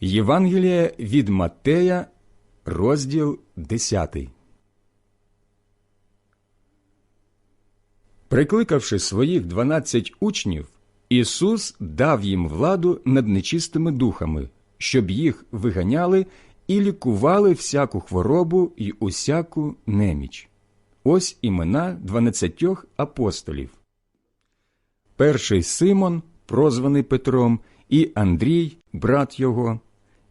Євангеліє від Маттея, розділ 10. Прикликавши своїх дванадцять учнів, Ісус дав їм владу над нечистими духами, щоб їх виганяли і лікували всяку хворобу і усяку неміч. Ось імена дванадцятьох апостолів. Перший Симон, прозваний Петром, і Андрій, брат його,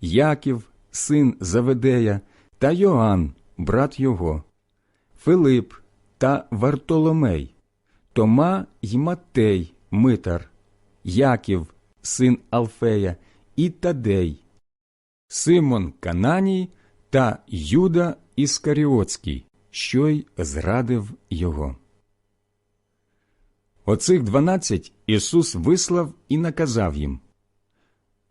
Яків, син Заведея, та Йоанн, брат його, Филип та Вартоломей, Тома й Матей, Митар, Яків, син Алфея, і Тадей, Симон Кананій та Юда Іскаріотський, що й зрадив його. Оцих дванадцять Ісус вислав і наказав їм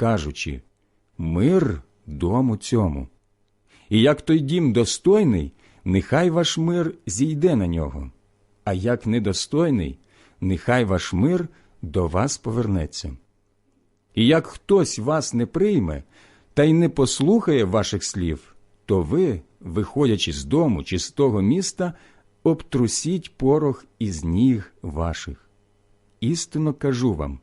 кажучи Мир дому цьому. І як той дім достойний, нехай ваш мир зійде на нього, а як недостойний, нехай ваш мир до вас повернеться. І як хтось вас не прийме та й не послухає ваших слів, то ви, виходячи з дому чи з того міста, обтрусіть порох із ніг ваших. Істинно кажу вам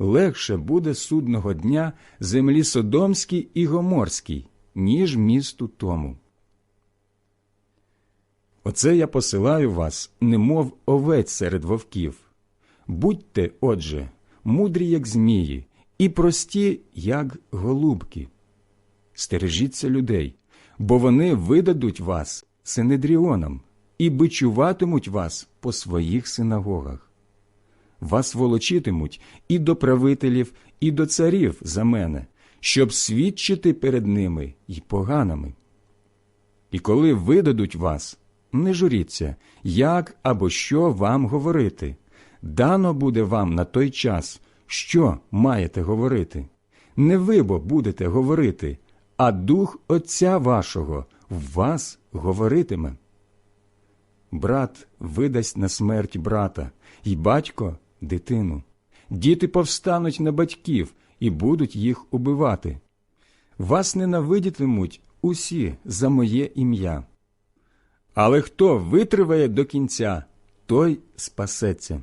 легше буде судного дня землі Содомській і Гоморській, ніж місту тому. Оце я посилаю вас, немов овець серед вовків. Будьте, отже, мудрі, як змії, і прості, як голубки. Стережіться людей, бо вони видадуть вас синедріонам і бичуватимуть вас по своїх синагогах. Вас волочитимуть і до правителів, і до царів за мене, щоб свідчити перед ними й поганими. І коли видадуть вас, не журіться, як або що вам говорити. Дано буде вам на той час, що маєте говорити. Не ви бо будете говорити, а дух Отця вашого в вас говоритиме. Брат видасть на смерть брата, і батько дитину. Діти повстануть на батьків і будуть їх убивати. Вас ненавидітимуть усі за моє ім'я. Але хто витриває до кінця, той спасеться.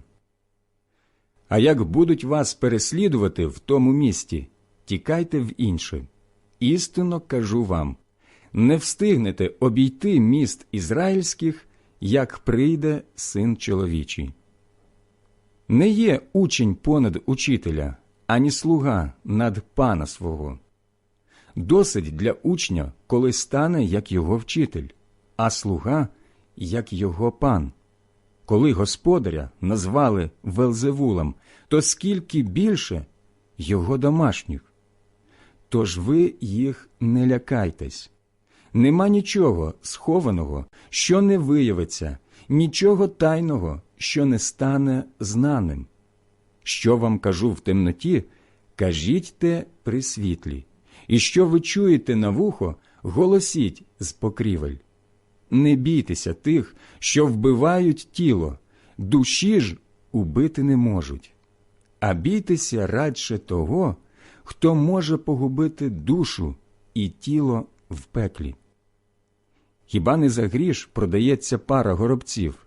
А як будуть вас переслідувати в тому місті, тікайте в інше. Істинно кажу вам не встигнете обійти міст ізраїльських, як прийде син чоловічий. Не є учень понад учителя, ані слуга над пана свого. Досить для учня, коли стане як його вчитель, а слуга як його пан. Коли господаря назвали Велзевулом, то скільки більше його домашніх. Тож ви їх не лякайтесь. Нема нічого схованого, що не виявиться, нічого тайного, що не стане знаним. Що вам кажу в темноті, кажіть те при світлі, і що ви чуєте на вухо, голосіть з покрівель. Не бійтеся тих, що вбивають тіло, душі ж убити не можуть, а бійтеся радше того, хто може погубити душу і тіло в пеклі. Хіба не за гріш продається пара горобців,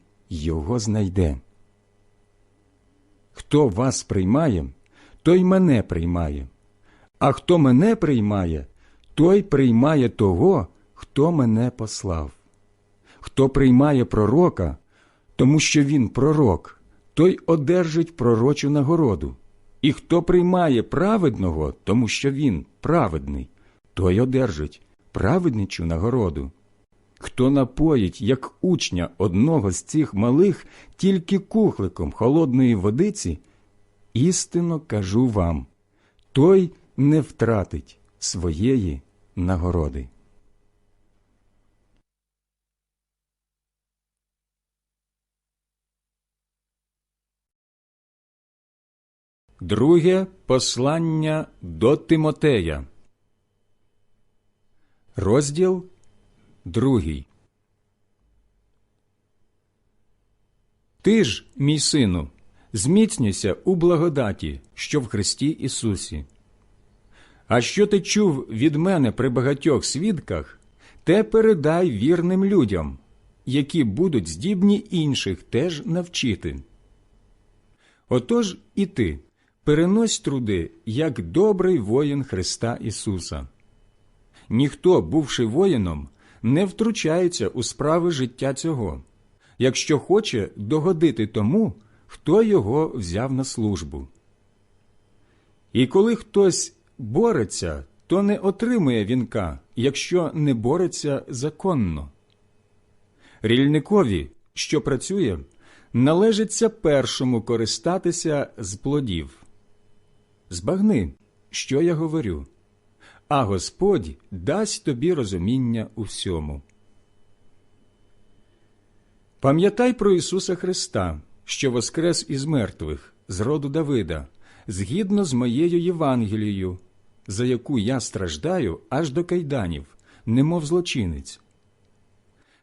його знайде. Хто вас приймає, той мене приймає, а хто мене приймає, той приймає того, хто мене послав. Хто приймає пророка, тому що він пророк, той одержить пророчу нагороду. І хто приймає праведного, тому що він праведний, той одержить праведничу нагороду. Хто напоїть, як учня одного з цих малих, тільки кухликом холодної водиці, істинно кажу вам, той не втратить своєї нагороди. Друге послання до Тимотея. Розділ другий. Ти ж, мій сину, зміцнюйся у благодаті, що в Христі Ісусі. А що ти чув від мене при багатьох свідках, те передай вірним людям, які будуть здібні інших теж навчити. Отож і ти перенось труди, як добрий воїн Христа Ісуса. Ніхто, бувши воїном, не втручається у справи життя цього, якщо хоче догодити тому, хто його взяв на службу. І коли хтось бореться, то не отримує вінка, якщо не бореться законно. Рільникові, що працює, належиться першому користатися з плодів. Збагни, що я говорю, а Господь дасть тобі розуміння у всьому. Пам'ятай про Ісуса Христа, що воскрес із мертвих, з роду Давида, згідно з моєю Євангелією, за яку я страждаю аж до кайданів, немов злочинець.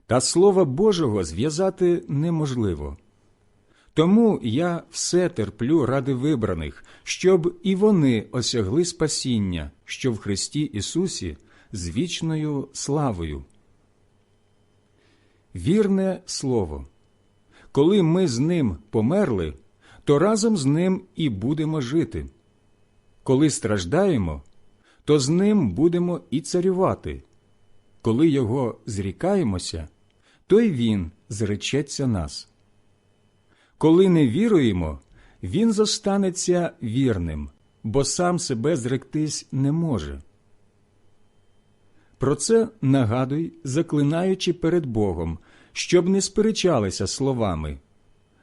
Та Слова Божого зв'язати неможливо. Тому я все терплю ради вибраних, щоб і вони осягли спасіння, що в Христі Ісусі з вічною славою. Вірне слово. Коли ми з ним померли, то разом з ним і будемо жити. Коли страждаємо, то з ним будемо і царювати. Коли його зрікаємося, то й він зречеться нас. Коли не віруємо, він зостанеться вірним, бо сам себе зректись не може. Про це нагадуй, заклинаючи перед Богом, щоб не сперечалися словами.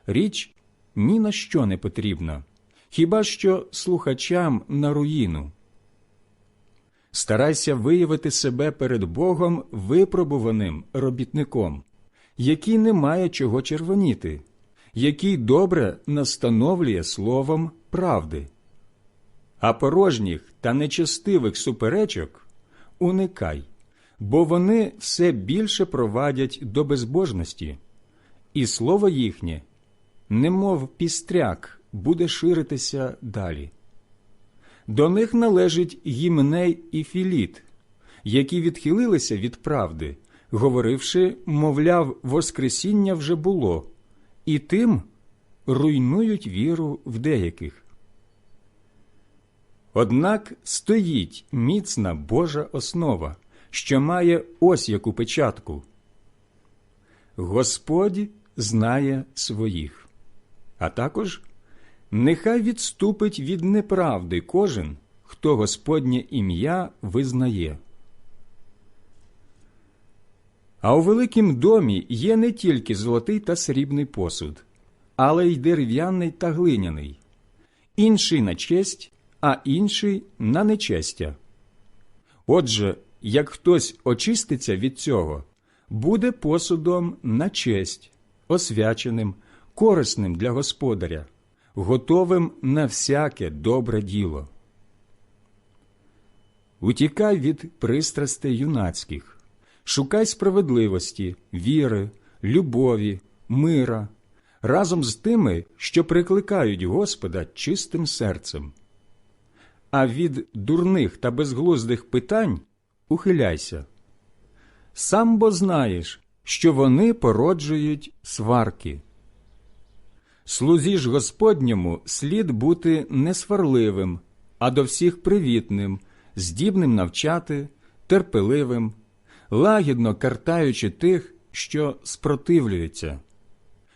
Річ ні на що не потрібна, хіба що слухачам на руїну. Старайся виявити себе перед Богом випробуваним робітником, який не має чого червоніти який добре настановлює словом правди, а порожніх та нечестивих суперечок уникай, бо вони все більше провадять до безбожності, і слово їхнє, немов пістряк, буде ширитися далі. До них належить гімней і філіт, які відхилилися від правди, говоривши, мовляв, Воскресіння вже було, і тим руйнують віру в деяких. Однак стоїть міцна Божа основа, що має ось яку печатку. Господь знає своїх, а також нехай відступить від неправди кожен, хто Господнє ім'я визнає. А у великім домі є не тільки золотий та срібний посуд, але й дерев'яний та глиняний, інший на честь, а інший на нечестя. Отже, як хтось очиститься від цього, буде посудом на честь, освяченим, корисним для господаря, готовим на всяке добре діло. Утікай від пристрастей юнацьких, шукай справедливості, віри, любові, мира разом з тими, що прикликають Господа чистим серцем. А від дурних та безглуздих питань ухиляйся. Сам бо знаєш, що вони породжують сварки. Слузі ж Господньому слід бути несварливим, а до всіх привітним, здібним навчати, терпеливим, лагідно картаючи тих, що спротивлюються.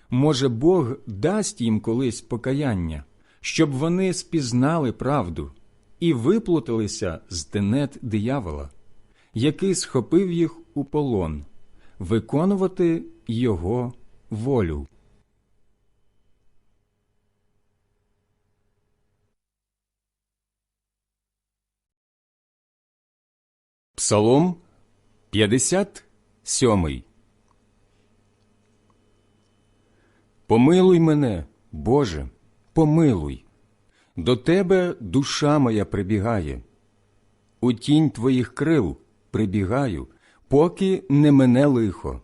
Може, Бог дасть їм колись покаяння, щоб вони спізнали правду і виплуталися з тенет диявола, який схопив їх у полон, виконувати його волю. Псалом 57 Помилуй мене, Боже, помилуй, до Тебе душа моя прибігає, у тінь Твоїх крил прибігаю, поки не мене лихо.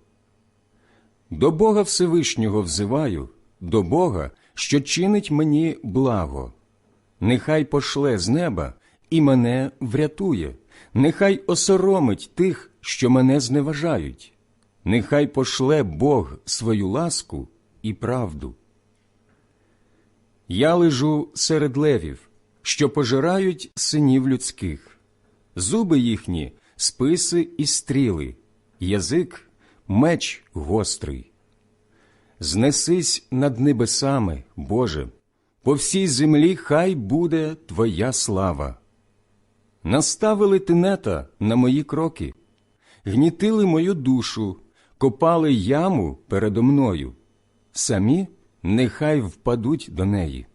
До Бога Всевишнього взиваю, до Бога, що чинить мені благо. Нехай пошле з неба і мене врятує, нехай осоромить тих, що мене зневажають, нехай пошле Бог свою ласку і правду. Я лежу серед левів, що пожирають синів людських, зуби їхні списи і стріли, язик меч гострий. Знесись над небесами, Боже, по всій землі хай буде Твоя слава. Наставили тинета на мої кроки, гнітили мою душу, копали яму передо мною, самі нехай впадуть до неї.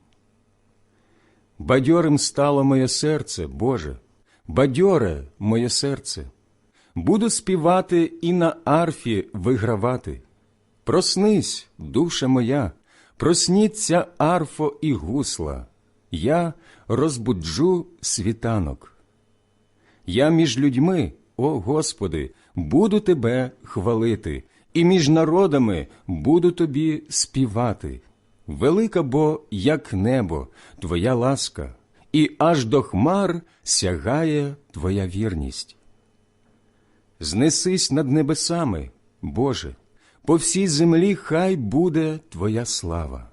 Бадьорим стало моє серце, Боже, бадьоре моє серце, буду співати і на арфі вигравати. Проснись, душа моя, просніться арфо і гусла, я розбуджу світанок. Я між людьми, о Господи, буду Тебе хвалити, і між народами буду Тобі співати. Велика бо, як небо, Твоя ласка, і аж до хмар сягає Твоя вірність. Знесись над небесами, Боже, по всій землі хай буде Твоя слава.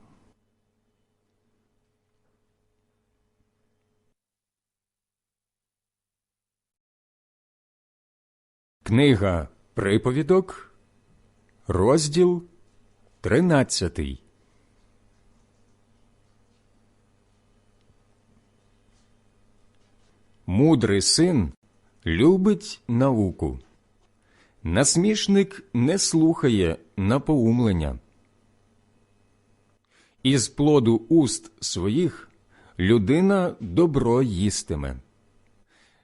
Книга Приповідок, розділ тринадцятий. Мудрий син любить науку. Насмішник не слухає напоумлення. Із плоду уст своїх людина добро їстиме.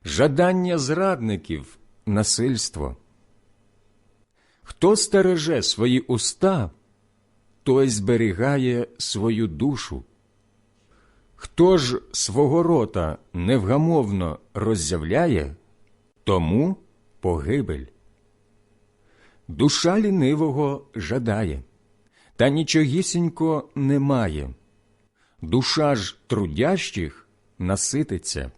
Жадання зрадників насильство. Хто стереже свої уста, той зберігає свою душу. Хто ж свого рота невгамовно роззявляє, тому погибель. Душа лінивого жадає, та нічогісінько немає. Душа ж трудящих насититься.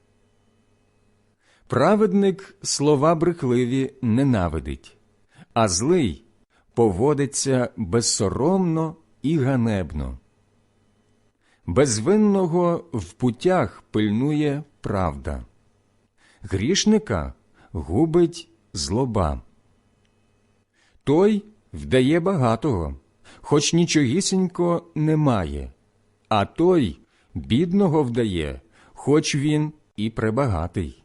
Праведник слова брехливі ненавидить, а злий поводиться безсоромно і ганебно. Безвинного в путях пильнує правда, грішника губить злоба. Той вдає багатого, хоч нічогісінько немає, а той бідного вдає, хоч він і пребагатий.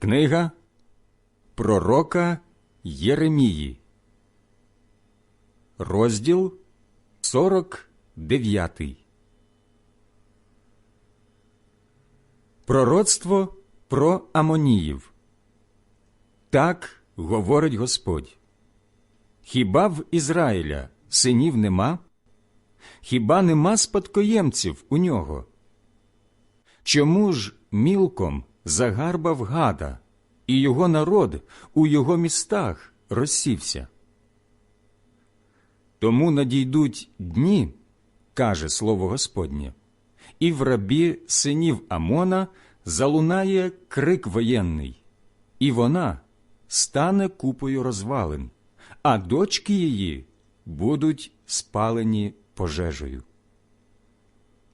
Книга Пророка Єремії, розділ 49 Пророцтво про Амоніїв. Так говорить Господь. Хіба в Ізраїля синів нема? Хіба нема спадкоємців у нього? Чому ж мілком загарбав гада, і його народ у його містах розсівся? Тому надійдуть дні, каже слово Господнє, і в рабі синів Амона залунає крик воєнний, і вона стане купою розвалин, а дочки її будуть спалені пожежею.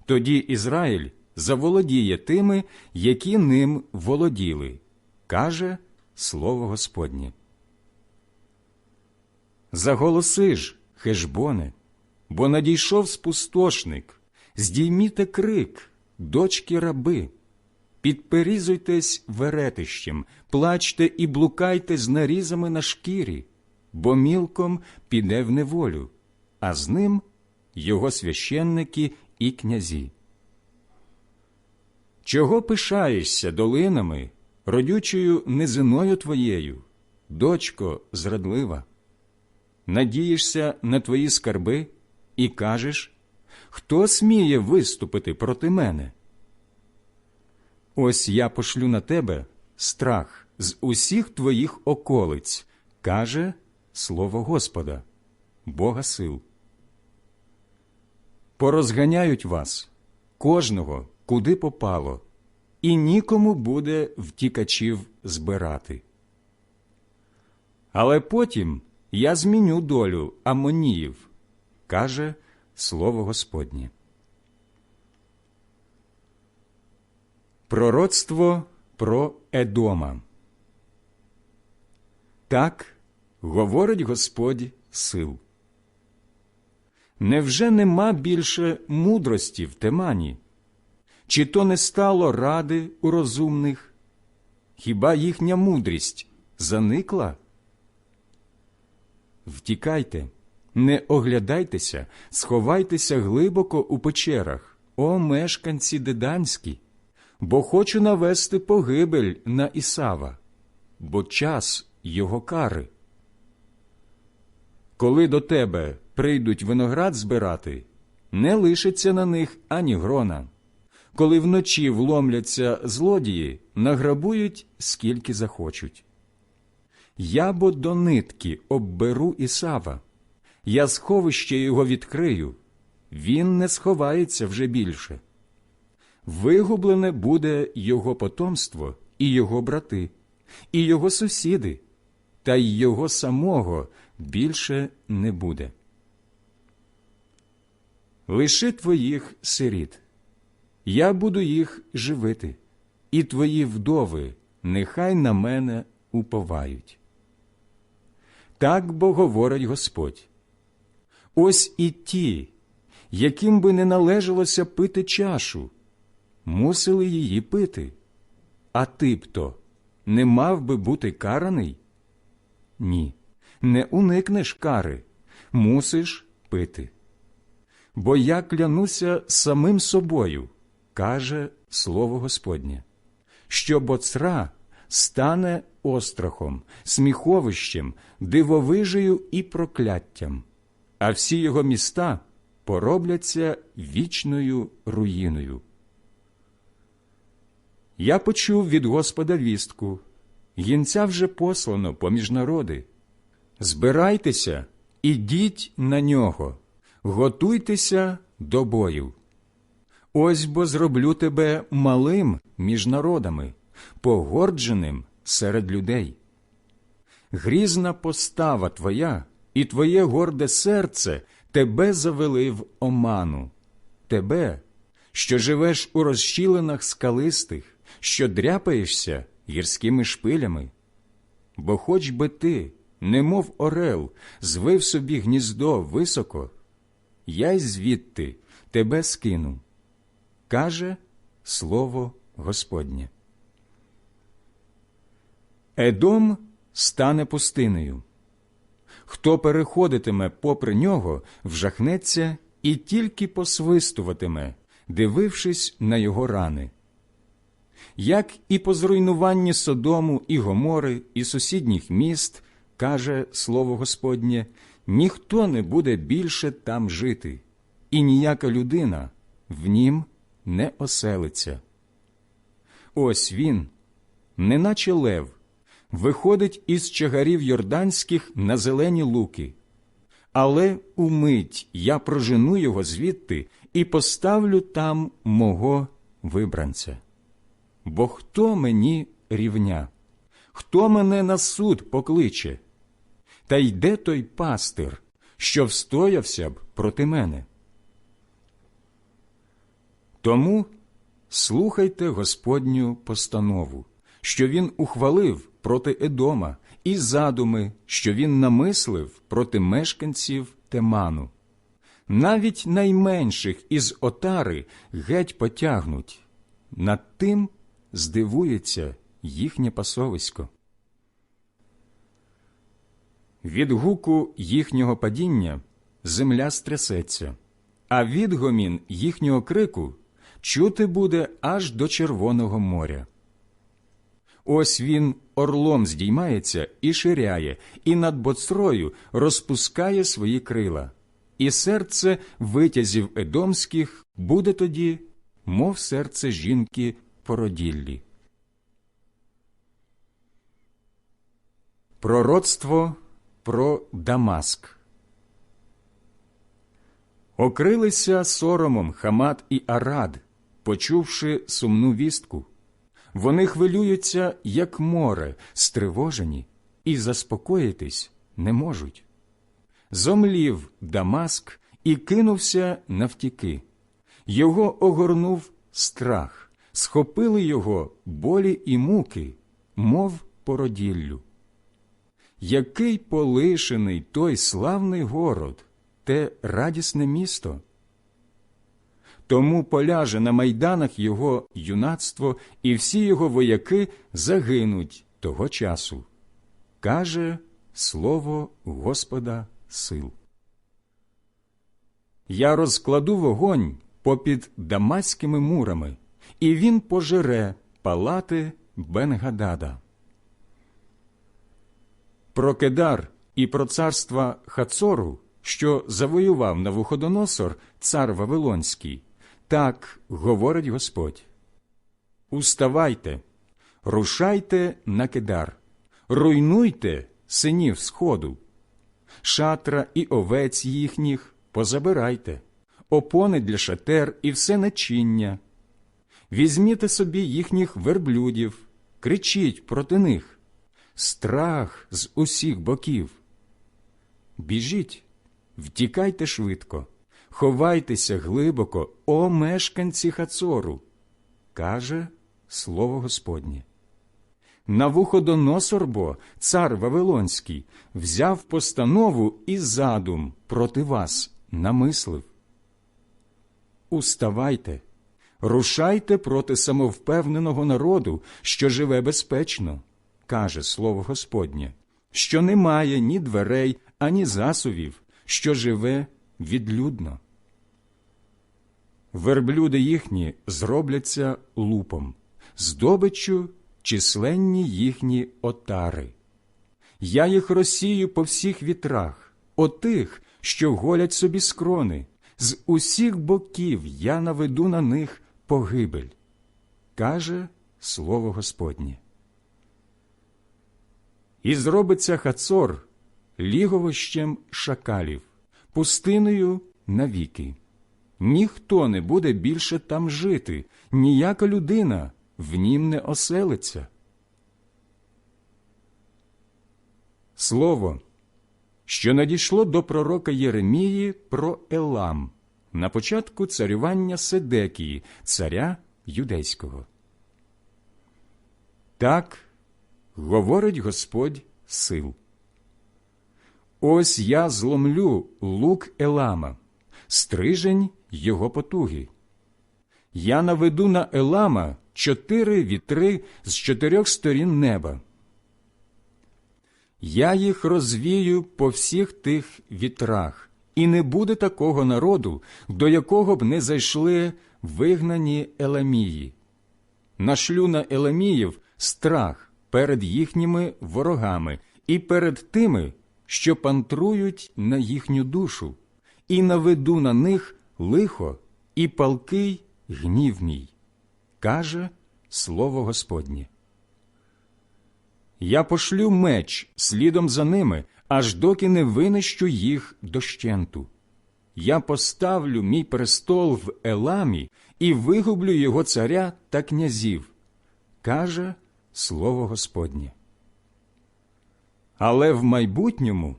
Тоді Ізраїль заволодіє тими, які ним володіли, каже слово Господнє. Заголоси ж, Хешбоне, бо надійшов спустошник, здійміте крик, дочки раби, підперізуйтесь веретищем, плачте і блукайте з нарізами на шкірі, бо мілком піде в неволю, а з ним його священники і князі. Чого пишаєшся долинами, родючою низиною твоєю, дочко зрадлива? Надієшся на твої скарби і кажеш, хто сміє виступити проти мене? Ось я пошлю на тебе страх з усіх твоїх околиць, каже слово Господа, Бога сил. Порозганяють вас, кожного, куди попало, і нікому буде втікачів збирати. Але потім я зміню долю Амоніїв, каже слово Господнє. Пророцтво про Едома. Так говорить Господь сил. Невже нема більше мудрості в темані? Чи то не стало ради у розумних? Хіба їхня мудрість заникла? Втікайте, не оглядайтеся, сховайтеся глибоко у печерах, о мешканці деданські, бо хочу навести погибель на Ісава, бо час його кари. Коли до тебе прийдуть виноград збирати, не лишиться на них ані грона. Коли вночі вломляться злодії, награбують скільки захочуть. Я бо до нитки обберу Ісава, я сховище його відкрию, він не сховається вже більше. Вигублене буде його потомство і його брати, і його сусіди, та й його самого більше не буде. Лиши твоїх сиріт, я буду їх живити, і твої вдови нехай на мене уповають. Так бо говорить Господь. Ось і ті, яким би не належалося пити чашу, мусили її пити. А ти б то не мав би бути караний? Ні, не уникнеш кари, мусиш пити. Бо я клянуся самим собою, каже слово Господнє, що боцра стане острахом, сміховищем, дивовижею і прокляттям, а всі його міста поробляться вічною руїною. Я почув від Господа вістку, гінця вже послано поміж народи. Збирайтеся, ідіть на нього, готуйтеся до бою. Ось бо зроблю тебе малим між народами, погордженим серед людей. Грізна постава твоя і твоє горде серце тебе завели в оману, тебе, що живеш у розщілинах скалистих, що дряпаєшся гірськими шпилями. Бо хоч би ти, немов орел, звив собі гніздо високо, я й звідти тебе скину, каже слово Господнє. Едом стане пустинею. Хто переходитиме попри нього, вжахнеться і тільки посвистуватиме, дивившись на його рани. Як і по зруйнуванні Содому і Гомори, і сусідніх міст, каже слово Господнє, ніхто не буде більше там жити, і ніяка людина в нім не оселиться. Ось він, неначе лев, виходить із чагарів йорданських на зелені луки. Але умить я прожену його звідти і поставлю там мого вибранця. Бо хто мені рівня? Хто мене на суд покличе? Та йде той пастир, що встоявся б проти мене. Тому слухайте Господню постанову, що він ухвалив проти Едома, і задуми, що він намислив проти мешканців Теману. Навіть найменших із отари геть потягнуть, над тим здивується їхнє пасовисько. Від гуку їхнього падіння земля стрясеться, а відгомін їхнього крику чути буде аж до Червоного моря. Ось він орлом здіймається і ширяє, і над боцрою розпускає свої крила, і серце витязів едомських буде тоді, мов серце жінки породіллі. Пророцтво про Дамаск Окрилися соромом Хамат і Арад, почувши сумну вістку. Вони хвилюються, як море, стривожені, і заспокоїтись не можуть. Зомлів Дамаск і кинувся навтіки. Його огорнув страх, схопили його болі і муки, мов породіллю. Який полишений той славний город, те радісне місто. Тому поляже на майданах його юнацтво, і всі його вояки загинуть того часу. Каже слово Господа сил. Я розкладу вогонь попід дамаськими мурами, і він пожере палати Бенгадада. Про Кедар і про царства Хацору, що завоював Навуходоносор, цар Вавилонський, так говорить Господь. Уставайте, рушайте на Кедар, руйнуйте синів сходу, шатра і овець їхніх позабирайте, опони для шатер і все начиння. Візьміте собі їхніх верблюдів, кричіть проти них, страх з усіх боків. Біжіть, втікайте швидко, ховайтеся глибоко, о мешканці Хацору, каже слово Господнє. Навуходоносор бо, цар Вавилонський, взяв постанову і задум проти вас намислив. Уставайте, рушайте проти самовпевненого народу, що живе безпечно, каже слово Господнє, що не має ні дверей, ані засувів, що живе відлюдно. Верблюди їхні зробляться лупом, здобиччю численні їхні отари. Я їх розсію по всіх вітрах, отих, що голять собі скрони, з усіх боків я наведу на них погибель, каже слово Господнє. І зробиться Хацор ліговищем шакалів, пустиною навіки. Ніхто не буде більше там жити, ніяка людина в нім не оселиться. Слово, що надійшло до пророка Єремії про Елам на початку царювання Седекії, царя юдейського. Так говорить Господь сил. Ось я зломлю лук Елама, стрижень його потуги. Я наведу на Елама чотири вітри з чотирьох сторін неба. Я їх розвію по всіх тих вітрах, і не буде такого народу, до якого б не зайшли вигнані Еламії. Нашлю на Еламіїв страх перед їхніми ворогами і перед тими, що пантрують на їхню душу, і наведу на них лихо і палкий гнів мій, каже слово Господнє. Я пошлю меч слідом за ними, аж доки не винищу їх дощенту. Я поставлю мій престол в Еламі і вигублю його царя та князів, каже слово Господнє. Але в майбутньому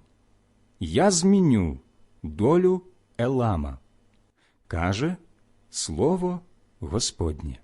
я зміню долю Елама, каже слово Господнє.